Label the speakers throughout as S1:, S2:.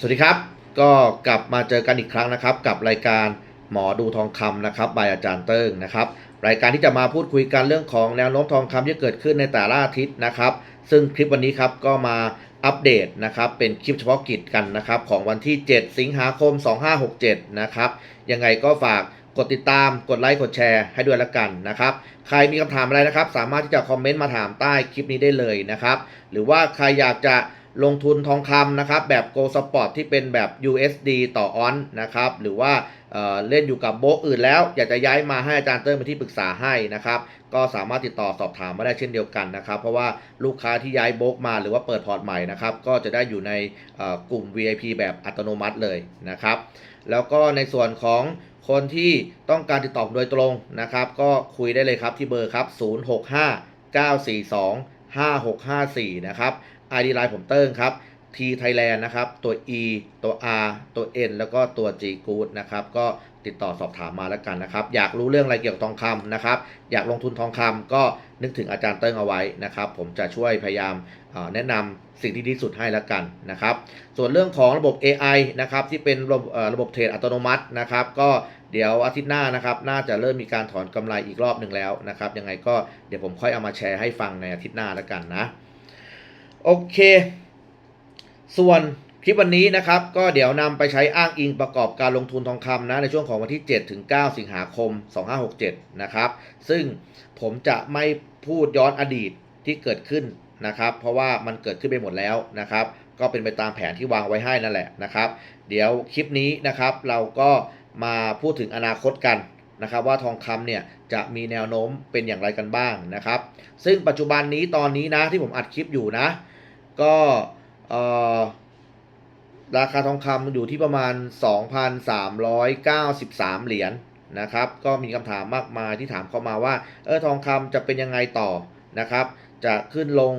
S1: สวัสดีครับ ก็กลับมาเจอกันอีกครั้งนะครับ กับรายการหมอดูทองคำนะครับบายอาจารย์เติ้งนะครับ รายการที่จะมาพูดคุยกันเรื่องของแนวโน้มทองคำที่เกิดขึ้นในแต่ละอาทิตย์นะครับ ซึ่งคลิปวันนี้ครับก็มาอัปเดตนะครับเป็นคลิปเฉพาะกิจกันนะครับของวันที่ 7 สิงหาคม 2567 นะครับยังไงก็ฝากกดติดตามกดไลค์กดแชร์ให้ด้วยละกันนะครับ ใครมีคำถามอะไรนะครับ สามารถที่จะคอมเมนต์มาถามใต้คลิปนี้ได้เลยนะครับ หรือว่าใครอยากจะ ลงทุนทองคำนะครับแบบ Go Spot ที่เป็นแบบ USD ต่อออนนะครับหรือว่าเเล่นอยู่กับโบกอื่นแล้ว อยากจะย้ายมาให้อาจารย์เติ้ลเป็นที่ปรึกษาให้นะครับก็สามารถติดต่อสอบถามมาได้เช่นเดียวกันนะครับเพราะว่าลูกค้าที่ย้ายโบกมาหรือว่าเปิดพอร์ตใหม่นะครับก็จะได้อยู่ในกลุ่ม VIP แบบอัตโนมัติเลยนะครับแล้วก็ในส่วนของคนที่ต้องการติดต่อโดยตรงนะครับ ก็คุยได้เลยครับที่เบอร์ครับ 065 942 5654 นะครับ ID ไลน์ผมเติ้งครับ T Thailand นะครับ ตัว E ตัว R ตัว N แล้วก็ตัว G Good นะครับ ก็ติดต่อสอบถามมาแล้วกันนะครับ อยากรู้เรื่องอะไรเกี่ยวกับทองคำนะครับ อยากลงทุนทองคำก็นึกถึงอาจารย์เติ้งเอาไว้นะครับ ผมจะช่วยพยายามแนะนำสิ่งที่ดีสุดให้แล้วกันนะครับ ส่วนเรื่องของระบบ AI นะครับที่เป็นระบบระบบเทรดอัตโนมัตินะครับ ก็เดี๋ยวอาทิตย์หน้านะครับ น่าจะเริ่มมีการถอนกำไรอีกรอบหนึ่งแล้วนะครับ ยังไงก็เดี๋ยวผมค่อยเอามาแชร์ให้ฟังในอาทิตย์หน้าแล้วกันนะ โอเค ส่วนคลิปวันนี้นะครับ ก็เดี๋ยวนำไปใช้อ้างอิงประกอบการลงทุนทองคำนะ ในช่วงของวันที่ 7 ถึง 9 สิงหาคม 2567 นะครับ ซึ่งผมจะไม่พูดย้อนอดีตที่เกิดขึ้นนะครับ เพราะว่ามันเกิดขึ้นไปหมดแล้วนะครับ ก็เป็นไปตามแผนที่วางไว้ให้นั่นแหละนะครับ เดี๋ยวคลิปนี้นะครับ เราก็มาพูดถึงอนาคตกันนะครับ ว่าทองคำเนี่ยจะมีแนวโน้มเป็นอย่างไรกันบ้างนะครับ ซึ่งปัจจุบันนี้ตอนนี้นะที่ผมอัดคลิปอยู่นะ ก็ราคาทองคำอยู่ที่ประมาณ 2,393 เหรียญนะครับ ก็มีคำถามมากมายที่ถามเข้ามาว่า เออทองคำจะเป็นยังไงต่อนะครับ จะขึ้นลง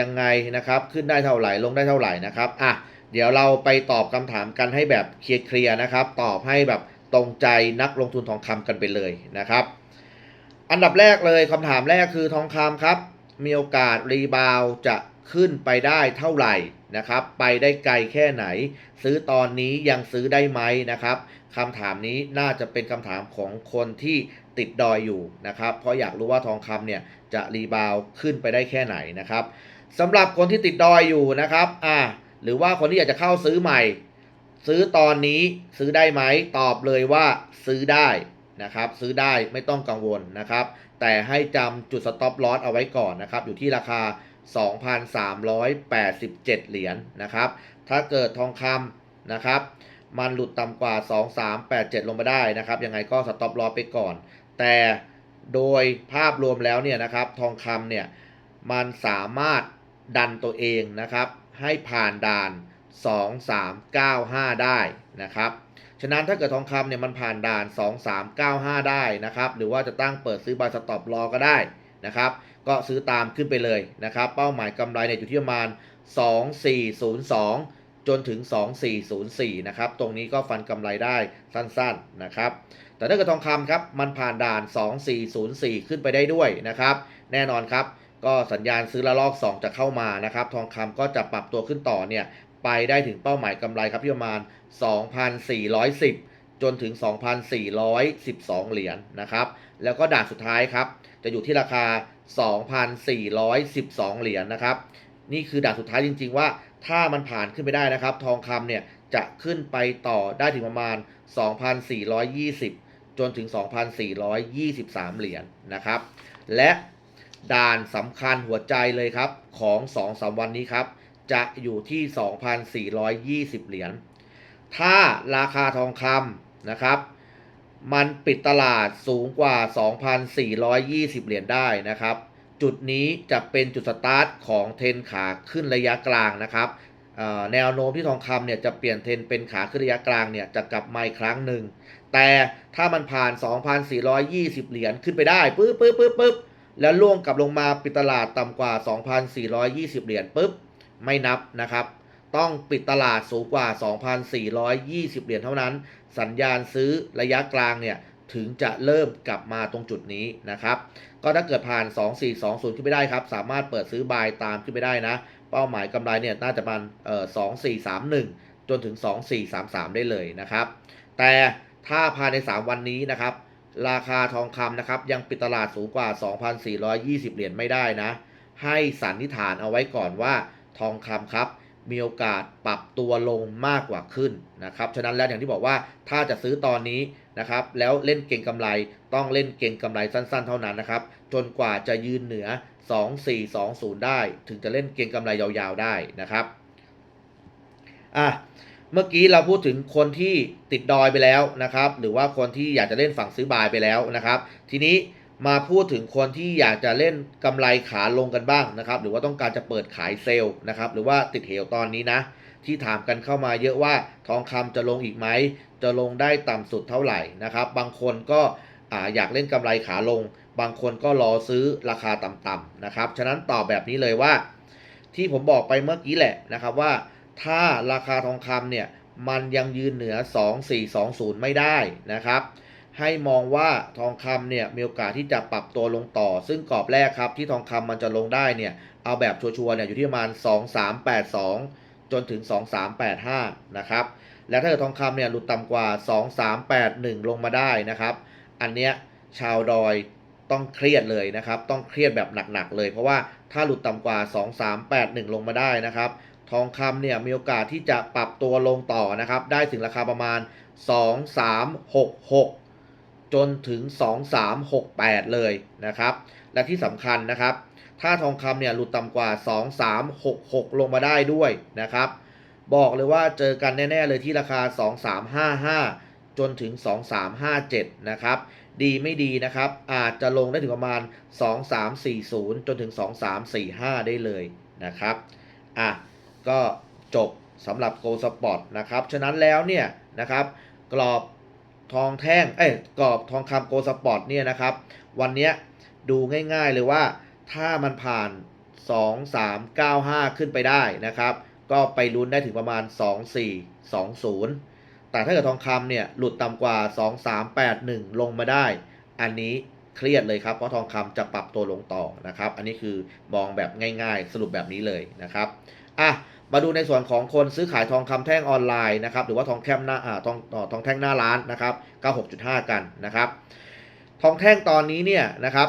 S1: ยังไงนะครับ ขึ้นได้เท่าไหร่ ลงได้เท่าไหร่นะครับ อะ เดี๋ยวเราไปตอบคำถามกันให้แบบเคลียร์ๆนะครับ ตอบให้แบบตรงใจนักลงทุนทองคำกันไปเลยนะครับ อันดับแรกเลยคำถามแรกคือทองคำครับ มีโอกาสรีบาวจะ ขึ้นไปได้เท่าไหร่นะครับ ไปได้ไกลแค่ไหน ซื้อตอนนี้ยังซื้อได้ไหมนะครับคำถามนี้น่าจะเป็นคำถามของคนที่ติดดอยอยู่นะครับ เพราะอยากรู้ว่าทองคำเนี่ยจะรีบาวขึ้นไปได้แค่ไหนนะครับสำหรับคนที่ติดดอยอยู่นะครับอ่าหรือว่าคนที่อยากจะเข้าซื้อใหม่ ซื้อตอนนี้ซื้อได้ไหมตอบเลยว่าซื้อได้นะครับ ซื้อได้ไม่ต้องกังวลนะครับ แต่ให้จำจุดสต็อปลอสเอาไว้ก่อนนะครับ อยู่ที่ราคา 2,387 เหรียญนะครับ ถ้าเกิดทองคำนะครับ มันหลุดต่ำกว่า 2387 ลงมาได้นะครับ ยังไงก็สต็อปลอไปก่อน แต่โดยภาพรวมแล้วเนี่ยนะครับ ทองคำเนี่ย มันสามารถดันตัวเองนะครับ ให้ผ่านด่าน 2395 ได้นะครับ ฉะนั้นถ้าเกิดทองคำเนี่ยมันผ่านด่าน 2395 ได้นะครับ หรือว่าจะตั้งเปิดซื้อบายสต็อปรอก็ได้นะครับ ก็ซื้อตามขึ้นไปเลยนะครับ เป้าหมายกำไรเนี่ยอยู่ที่ประมาณ 2402 จนถึง 2404 นะครับ ตรงนี้ก็ฟันกำไรได้สั้นๆนะครับ แต่ถ้าเกิดทองคำครับมันผ่านด่าน 2404 ขึ้นไปได้ด้วยนะครับ แน่นอนครับ ก็สัญญาณซื้อละลอก 2 จะเข้ามานะครับ ทองคำก็จะปรับตัวขึ้นต่อเนี่ยไปได้ถึงเป้าหมายกำไรครับที่ประมาณ 2,410จนถึง 2,412 เหรียญนะครับ แล้วก็ด่านสุดท้ายครับ จะอยู่ที่ราคา 2,412 เหรียญนะครับ นี่คือด่านสุดท้ายจริง ๆ ว่าถ้ามันผ่านขึ้นไปได้นะครับ ทองคำเนี่ยจะขึ้นไปต่อได้ถึงประมาณ 2,420 จนถึง 2,423 เหรียญนะครับ และด่านสำคัญหัวใจเลยครับของ2-3วันนี้ครับ จะอยู่ที่ 2,420 เหรียญ ถ้าราคาทองคำนะครับ มันปิดตลาดสูงกว่า 2,420 เหรียญได้นะครับ จุดนี้จะเป็นจุดสตาร์ทของเทนขาขึ้นระยะกลางนะครับแนวโน้มที่ทองคำเนี่ยจะเปลี่ยนเทนเป็นขาขึ้นระยะกลางเนี่ยจะกลับมาอีกครั้งหนึ่ง แต่ถ้ามันผ่าน 2,420 เหรียญขึ้นไปได้ปึ๊บปึ๊บปึ๊บปึ๊บแล้วล่วงกลับลงมาปิดตลาดต่ำกว่า 2,420 เหรียญปุ๊บไม่นับนะครับ ต้องปิดตลาดสูงกว่า 2,420 เหรียญเท่านั้น สัญญาณซื้อระยะกลางเนี่ยถึงจะเริ่มกลับมาตรงจุดนี้นะครับ ก็ถ้าเกิดผ่าน 2420 ขึ้นไปได้ครับ สามารถเปิดซื้อบายตามขึ้นไปได้นะ เป้าหมายกำไรเนี่ยน่าจะประมาณเอ่อ2431 จนถึง 2433 ได้เลยนะครับ แต่ถ้าภายใน 3 วันนี้นะครับ ราคาทองคำนะครับ ยังปิดตลาดสูงกว่า 2,420 เหรียญไม่ได้นะ ให้สันนิษฐานเอาไว้ก่อนว่าทองคำครับ มีโอกาสปรับตัวลงมากกว่าขึ้นนะครับ ฉะนั้นแล้วอย่างที่บอกว่าถ้าจะซื้อตอนนี้นะครับ แล้วเล่นเก่งกำไรต้องเล่นเก่งกำไรสั้นๆ เท่านั้นนะครับ จนกว่าจะยืนเหนือ 2420 ได้ ถึงจะเล่นเก่งกำไรยาวๆได้นะครับอะเมื่อกี้เราพูดถึงคนที่ติดดอยไปแล้วนะครับ หรือว่าคนที่อยากจะเล่นฝั่งซื้อบายไปแล้วนะครับ ทีนี้ มาพูดถึงคนที่อยากจะเล่นกำไรขาลงกันบ้างนะครับ หรือว่าต้องการจะเปิดขายเซลล์นะครับ หรือว่าติดเหวตอนนี้นะ ที่ถามกันเข้ามาเยอะว่าทองคำจะลงอีกไหม จะลงได้ต่ำสุดเท่าไหร่นะครับ บางคนก็ออยากเล่นกำไรขาลง บางคนก็รอซื้อราคาต่ำๆนะครับ ฉะนั้นตอบแบบนี้เลยว่า ที่ผมบอกไปเมื่อกี้แหละนะครับว่า ถ้าราคาทองคำเนี่ยมันยังยืนเหนือ 2420 ไม่ได้นะครับ ให้มองว่าทองคำเนี่ยมีโอกาสที่จะปรับตัวลงต่อ ซึ่งกรอบแรกครับที่ทองคำมันจะลงได้เนี่ยเอาแบบชัวร์ๆเนี่ยอยู่ที่ประมาณ 2382 จนถึง 2385 นะครับ และถ้าเกิดทองคำเนี่ยหลุดต่ำกว่า 2381 ลงมาได้นะครับ อันเนี้ยชาวดอยต้องเครียดเลยนะครับ ต้องเครียดแบบหนักๆเลย เพราะว่าถ้าหลุดต่ำกว่า 2381 ลงมาได้นะครับ ทองคำเนี่ยมีโอกาสที่จะปรับตัวลงต่อนะครับ ได้ถึงราคาประมาณ 2366 จนถึง 2368 เลยนะครับ และที่สำคัญนะครับ ถ้าทองคำเนี่ยหลุดต่ำกว่า 2366 ลงมาได้ด้วยนะครับ บอกเลยว่าเจอกันแน่ ๆ เลยที่ราคา 2355 จนถึง 2357 นะครับ ดีไม่ดีนะครับ อาจจะลงได้ถึงประมาณ 2340 จนถึง 2345 ได้เลยนะครับ อะ ก็จบสำหรับ Go Spot นะครับ ฉะนั้นแล้วเนี่ยนะครับ กรอบ ทองแท่ง เอ้ย กรอบทองคำ Go Spot เนี่ยนะครับ วันนี้ดูง่ายๆเลยว่าถ้ามันผ่าน 2395 ขึ้นไปได้นะครับ ก็ไปลุ้นได้ถึงประมาณ 2420 แต่ถ้าเกิดทองคำเนี่ย หลุดต่ำกว่า 2381 ลงมาได้ อันนี้เครียดเลยครับ เพราะทองคำจะปรับตัวลงต่อนะครับ อันนี้คือมองแบบง่ายๆ สรุปแบบนี้เลยนะครับ อะมาดูในส่วนของคนซื้อขายทองคำแท่งออนไลน์นะครับหรือว่าทองแคมหน้าอ่าทองอ่าทองแท่งหน้าร้านนะครับ 96.5 กันนะครับ ทองแท่งตอนนี้เนี่ยนะครับ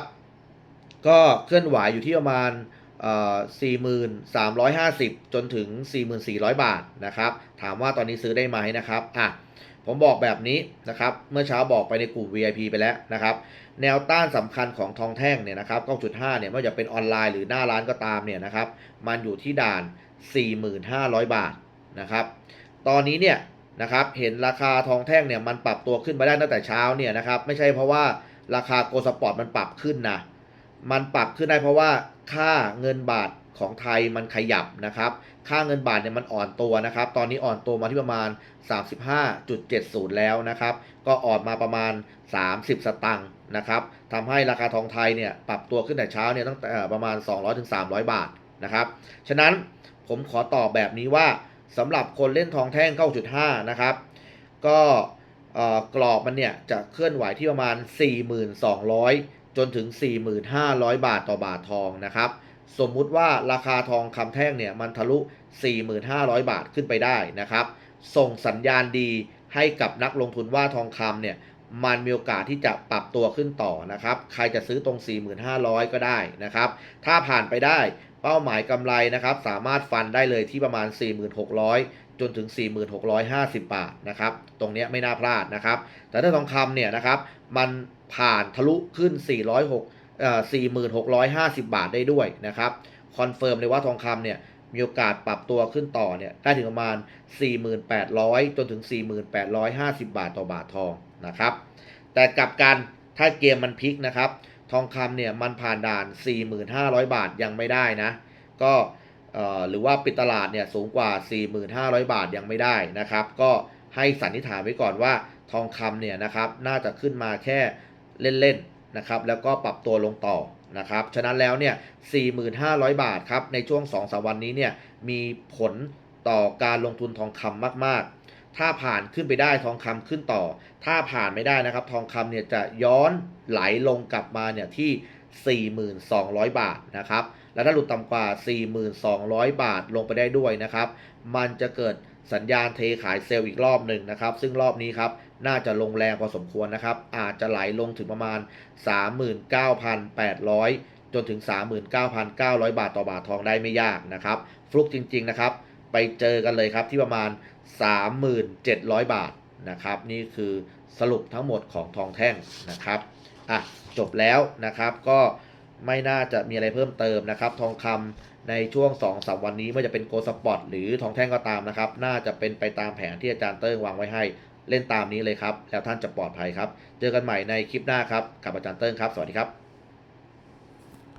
S1: ก็เคลื่อนไหวอยู่ที่ประมาณเอ่อ4350 จนถึง 4400 บาทนะครับ ถามว่าตอนนี้ซื้อได้ไหมนะครับอะผมบอกแบบนี้นะครับ เมื่อเช้าบอกไปในกลุ่ม VIP ไปแล้วนะครับ แนวต้านสำคัญของทองแท่งเนี่ยนะครับ9.5เนี่ยไม่ว่าจะเป็นออนไลน์หรือหน้าร้านก็ตามเนี่ยนะครับ มันอยู่ที่ด่าน 4,500 บาทนะครับ ตอนนี้เนี่ยนะครับเห็นราคาทองแท่งเนี่ยมันปรับตัวขึ้นมาได้ตั้งแต่เช้าเนี่ยนะครับไม่ใช่เพราะว่าราคาโกลสปอร์ตมันปรับขึ้นนะมันปรับขึ้นได้เพราะว่าค่าเงินบาทของไทยมันขยับนะครับ ค่าเงินบาทเนี่ยมันอ่อนตัวนะครับ ตอนนี้อ่อนตัวมาที่ประมาณ 35.70 แล้วนะครับ ก็อ่อนมาประมาณ 30 สตังค์นะครับทำให้ราคาทองไทยเนี่ยปรับตัวขึ้นแต่เช้าเนี่ยตั้งแต่ประมาณ 200-300 บาทนะครับ ฉะนั้น ผมขอตอบแบบนี้ว่าสำหรับคนเล่นทองแท่ง9.5นะครับ ก็กรอบมันเนี่ยจะเคลื่อนไหวที่ประมาณ 4,200 จนถึง 4,500 บาทต่อบาททองนะครับ สมมุติว่าราคาทองคำแท่งเนี่ยมันทะลุ 4,500 บาทขึ้นไปได้นะครับ ส่งสัญญาณดีให้กับนักลงทุนว่าทองคำเนี่ยมันมีโอกาสที่จะปรับตัวขึ้นต่อนะครับ ใครจะซื้อตรง 4,500 ก็ได้นะครับ ถ้าผ่านไปได้ เป้าหมายกำไรนะครับ สามารถฟันได้เลยที่ประมาณ 4,600 จนถึง 4,650 บาทนะครับ ตรงนี้ไม่น่าพลาดนะครับ แต่ถ้าทองคำเนี่ยนะครับ มันผ่านทะลุขึ้น 406เอ่อ4,650 บาทได้ด้วยนะครับคอนเฟิร์มเลยว่าทองคำเนี่ยมีโอกาสปรับตัวขึ้นต่อเนี่ยได้ถึงประมาณ 4,800 จนถึง 4,850 บาทต่อบาททองนะครับ แต่กลับกันถ้าเกมมันพลิกนะครับ ทองคำเนี่ยมันผ่านด่าน 4,500 บาทยังไม่ได้นะ ก็หรือว่าปิดตลาดเนี่ยสูงกว่า 4,500 บาทยังไม่ได้นะครับ ก็ให้สันนิษฐานไว้ก่อนว่าทองคำเนี่ยนะครับน่าจะขึ้นมาแค่เล่นๆนะครับแล้วก็ปรับตัวลงต่อนะครับฉะนั้นแล้วเนี่ย 4,500 บาทครับในช่วง 2-3 วันนี้เนี่ยมีผลต่อการลงทุนทองคำมากๆ ถ้าผ่านขึ้นไปได้ทองคำขึ้นต่อ ถ้าผ่านไม่ได้นะครับ ทองคำเนี่ยจะย้อนไหลลงกลับมาเนี่ยที่ 4,200 บาทนะครับ และถ้าหลุดต่ำกว่า 4,200 บาทลงไปได้ด้วยนะครับ มันจะเกิดสัญญาณเทขายเซลล์อีกรอบหนึ่งนะครับ ซึ่งรอบนี้ครับน่าจะลงแรงพอสมควรนะครับ อาจจะไหลลงถึงประมาณ 39,800 จนถึง 39,900 บาทต่อบาททองได้ไม่ยากนะครับ ฟลุกจริง ๆ นะครับ ไปเจอกันเลยครับที่ประมาณ 3,700 บาทนะครับ นี่คือสรุปทั้งหมดของทองแท่งนะครับอะจบแล้วนะครับก็ไม่น่าจะมีอะไรเพิ่มเติมนะครับ ทองคำในช่วง2-3วันนี้ไม่ว่าจะเป็นโกลสปอตหรือทองแท่งก็ตามนะครับ น่าจะเป็นไปตามแผนที่อาจารย์เติ้งวางไว้ให้เล่นตามนี้เลยครับ แล้วท่านจะปลอดภัยครับ เจอกันใหม่ในคลิปหน้าครับ กับอาจารย์เติ้งครับ สวัสดีครับ